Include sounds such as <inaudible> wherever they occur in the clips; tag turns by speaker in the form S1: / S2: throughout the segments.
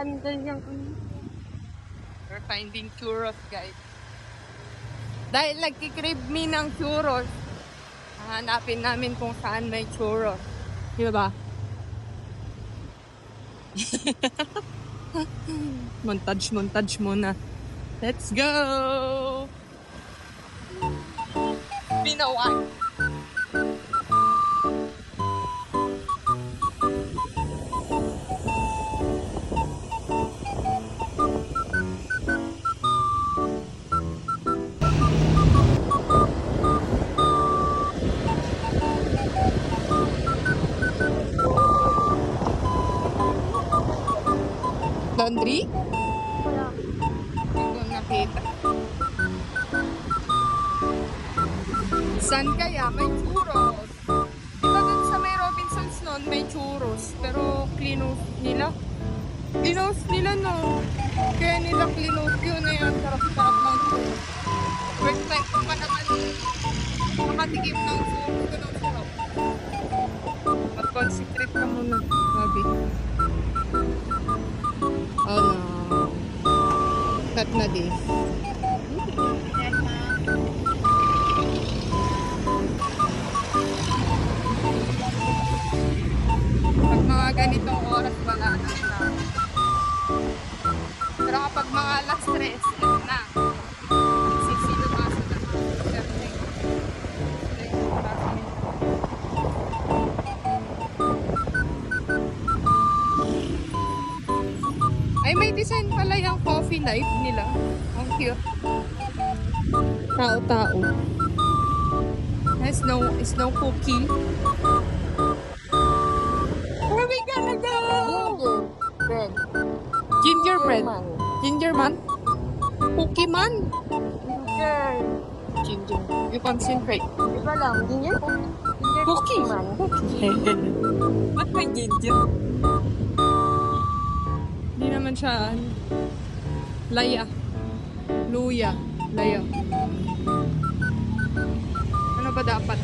S1: handle niyang mm. ulit. We're finding churros, guys. Dahil nagkikrib me ng churros, hanapin namin kung saan may churros. Di ba ba? <laughs> montage, montage muna. Let's go! Binawan! Clinose nila no. Kaya nila clinose yun na yan. Sarap-sarap ng churros. First time ko pa naman makatikim ng churros ko ng sarap. Mag-concentrate ka muna. Sabi. Oh no. Cut na this. Pag mga ganitong Tao-tao. May snow, snow cookie. Where we gonna go?
S2: Bread.
S1: Gingerbread.
S2: Man.
S1: Ginger man? Cookie man?
S2: Ginger.
S1: Ginger. You concentrate.
S2: Iba lang. Ginger cookie. Ginger
S1: Cookie.
S2: man. <laughs>
S1: Ba't may ginger? Hindi naman siya, ano, laya. Luya. Laya. Ano ba dapat?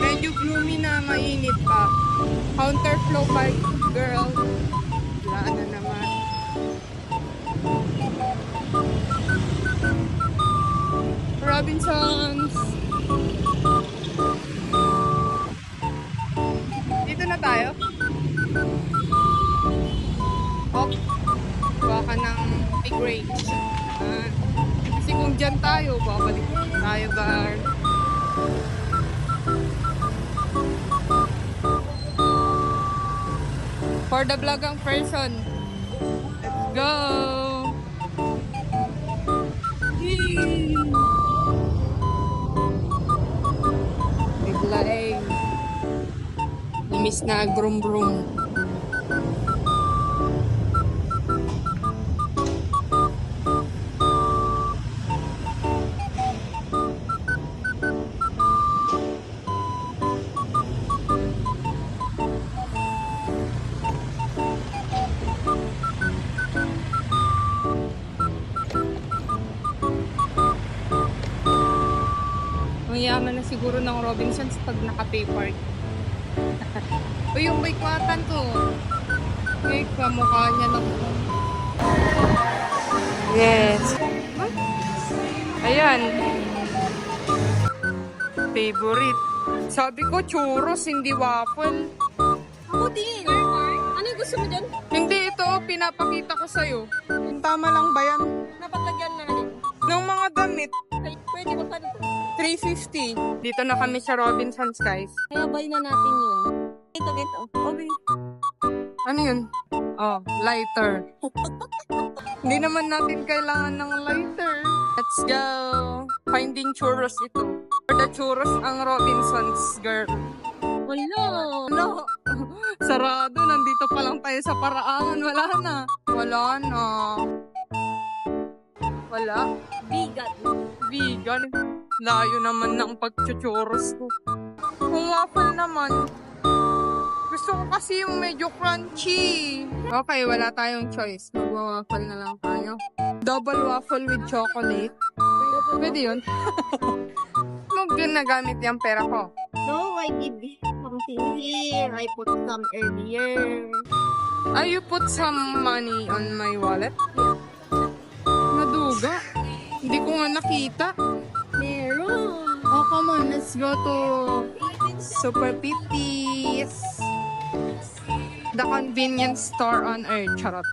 S1: Medyo gloomy na mainit pa. Counterflow pa, girl. Wala na naman. Robinsons. Dito na tayo. Hop. Kuha ka ng big range. Dyan tayo, babalik tayo gar. For the vlogang person. Let's go! Yee! Biglaing. Namiss na brum yaman na siguro ng Robinsons pag naka-pay park. <laughs> o yung baikwatan ko. Ay, kamukha niya lang. Yes. Huh? Ayan. Favorite. Sabi ko, churros, hindi waffle.
S2: Ako din. Ano yung gusto mo dyan?
S1: Hindi ito, pinapakita ko sa'yo. Tama lang ba yan?
S2: Napaglagyan na rin.
S1: Ng mga damit,
S2: 360. Dito
S1: na kami sa Robinson's, guys.
S2: Kaya bay na natin yun. Ito, ito.
S1: Okay. Ano yun? Oh, lighter. <laughs> Hindi naman natin kailangan ng lighter. Let's go. Finding churros ito. For the churros ang Robinson's, girl.
S2: Wala.
S1: No. <laughs> Sarado. Nandito pa lang tayo sa paraan. Wala na. Wala na. Wala.
S2: Vegan.
S1: Vegan. Layo naman ng pagchuchurros ko. Kung waffle naman, gusto ko kasi yung medyo crunchy. Okay, wala tayong choice. Mag-waffle na lang tayo. Double waffle with chocolate. Pwede yun. <laughs> Huwag yun nagamit yung pera ko.
S2: No, I give something here. I put some earlier.
S1: Ah, you put some money on my wallet? Naduga. Hindi ko nga nakita.
S2: Meron.
S1: Oh, come on. Let's go to Super Pipis. The convenience store on earth. Charot.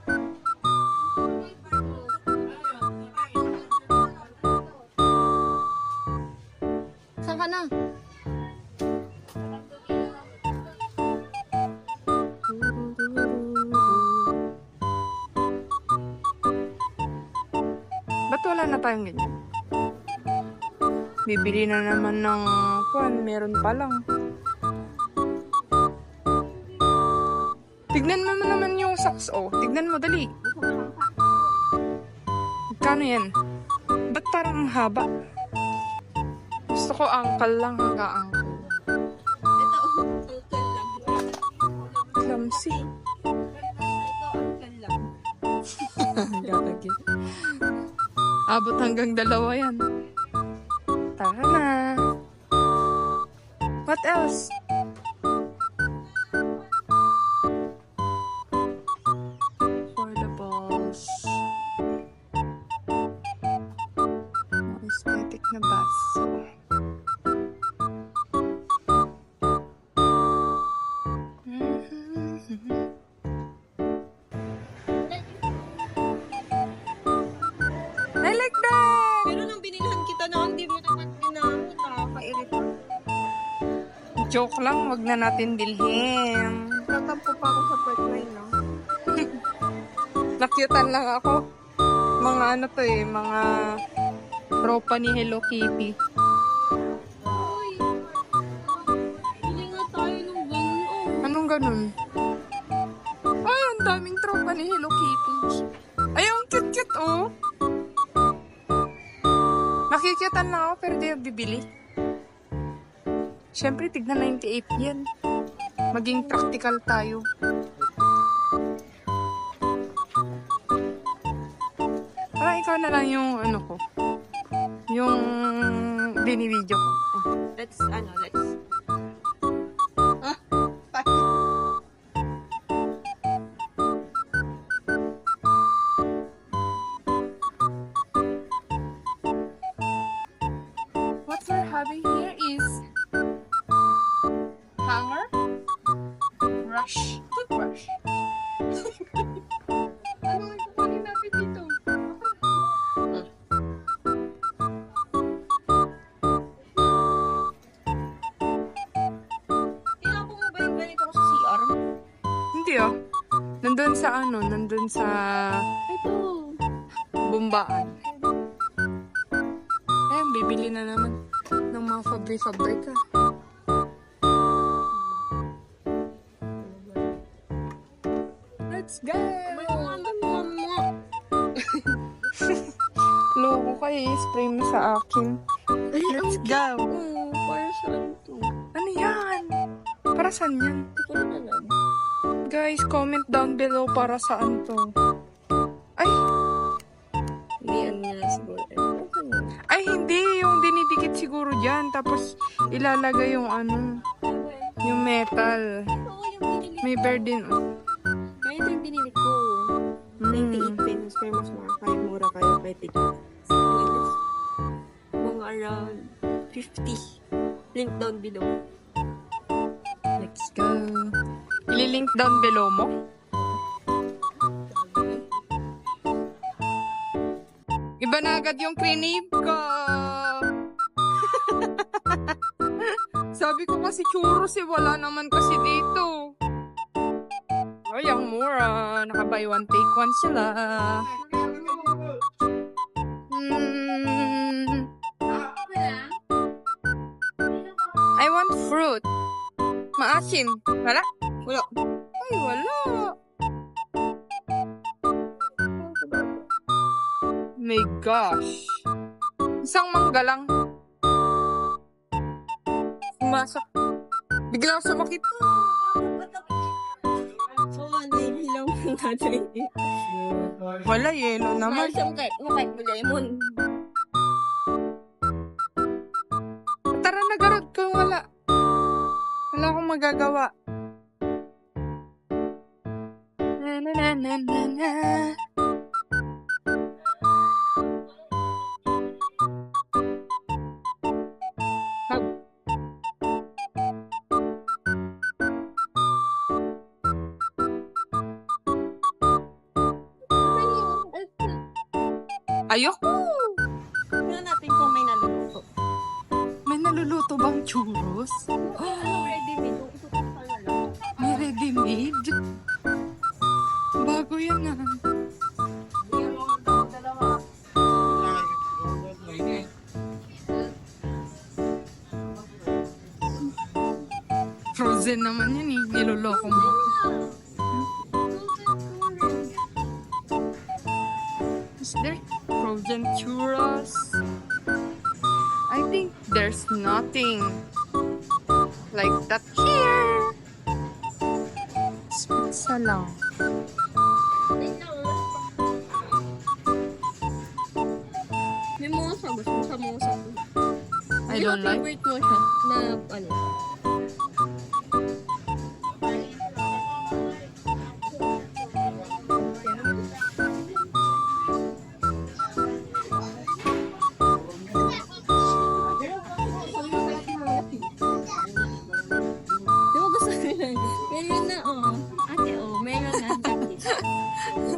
S1: Saan ka na? Ba't wala na tayong ganyan? Bibili na naman ng kwan, meron pa lang. Tignan mo naman yung socks, oh. Tignan mo, dali. Magkano yan? Ba't parang ang haba? Gusto ko ankle lang hanggang ankle.
S2: Ito, uncle lang.
S1: Clumsy. <laughs>
S2: Ito, uncle lang.
S1: Gagagi. Abot hanggang dalawa yan. Tara na. Joke lang, wag na natin bilhin.
S2: Tatampo pa ako sa part line, no? <laughs>
S1: Nakyutan lang ako. Mga ano to eh, mga ropa ni Hello Kitty.
S2: Uy! Nga tayo ng gano'n.
S1: Anong ganun? Ay, ang daming tropa ni Hello Kitty. Ay, ang cute-cute oh. Nakikyutan lang ako pero di bibili. Siyempre, tigna 98 yan. Maging practical tayo. Parang ikaw na lang yung ano ko. Yung binibideo ko.
S2: Let's, ano, let's... sa
S1: ano, nandun sa
S2: Ito.
S1: bumbaan. Eh, bibili na naman ng mga fabri-fabrika. Let's go! <laughs> Loko kayo, spray mo sa akin. Let's go!
S2: Oo, para saan to?
S1: Ano yan? Para saan yan?
S2: Alam.
S1: Guys, comment down below para saan to. Ay,
S2: Hindi, ano na siguro.
S1: Ay hindi. Yung dinidikit siguro dyan. Tapos, ilalagay yung ano, yung metal.
S2: Oo, yung binili
S1: May bear din. oh.
S2: Kaya ito yung binili ko.
S1: Mm.
S2: 98 pesos. Kaya mas makakaya mura kayo kay. Tigas. Mga around 50. Link down below.
S1: Let's go. Ililink down below mo. Iba na agad yung crinib ko. <laughs> Sabi ko kasi churros eh, wala naman kasi dito. Ay, ang mura. Naka-buy one, take one sila. Mm, I want fruit. Maasim. Wala?
S2: Wala.
S1: Ay, wala. My gosh. Isang mangga lang. Sumasak. Biglang sumakit. Wala, yelo naman.
S2: Mo kahit mo lemon.
S1: Tara na, garot ko. Wala. Wala akong magagawa. Na na na. Ayoko!
S2: Tingnan natin kung may naluluto.
S1: May naluluto bang churros? <gasps>
S2: Ano
S1: Frozen naman yan eh. Niloloko mo. Is there frozen churros? I think there's nothing like that here. Pizza lang.
S2: May mga sagot mo sa mga sagot.
S1: I don't like.
S2: Favorite mo siya na ano?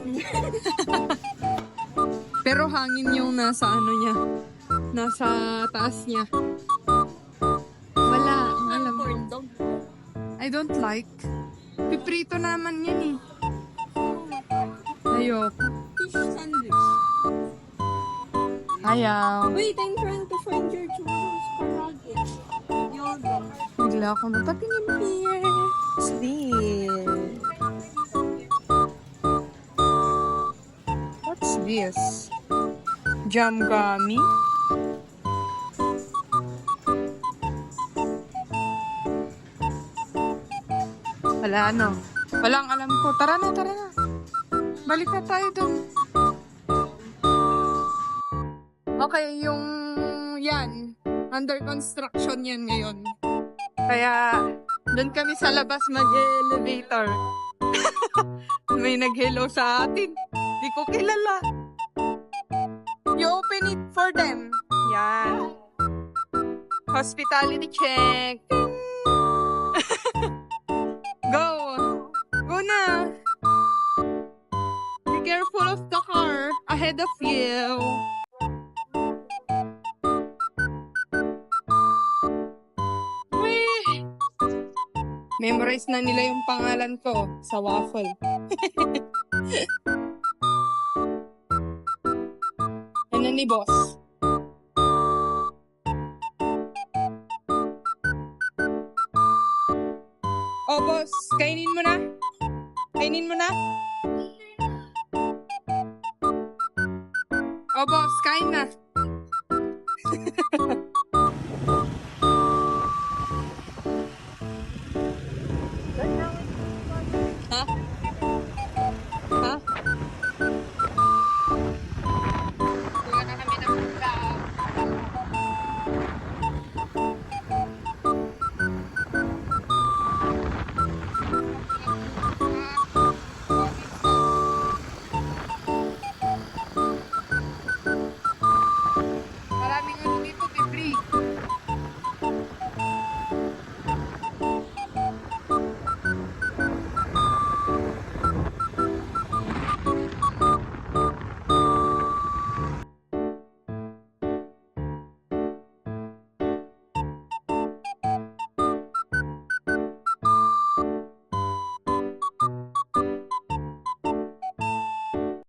S2: <laughs>
S1: Pero hangin yung nasa ano niya. Nasa taas niya. Wala. Ang alam.
S2: Corn dog.
S1: I don't like. Piprito naman yan eh. Ayoko.
S2: Fish sandwich.
S1: Ayaw.
S2: Wait, I'm trying to find your churros palagi. Yoga.
S1: Bigla ako napatingin here. What's this? This? Jam gummy? Wala ano. Walang alam ko. Tara na, tara na. Balik na tayo dun. Okay, yung yan. Under construction yan ngayon. Kaya, doon kami sa labas mag-elevator. <laughs> May nag-hello sa atin. Di ko kilala. Open it for them. Yan. Hospitality check. <laughs> Go. Go na. Be careful of the car ahead of you. Memorize na nila yung pangalan ko sa waffle. <laughs> ni boss? Oh, boss, kainin mo na. Kainin mo na. Oh, boss, kain na.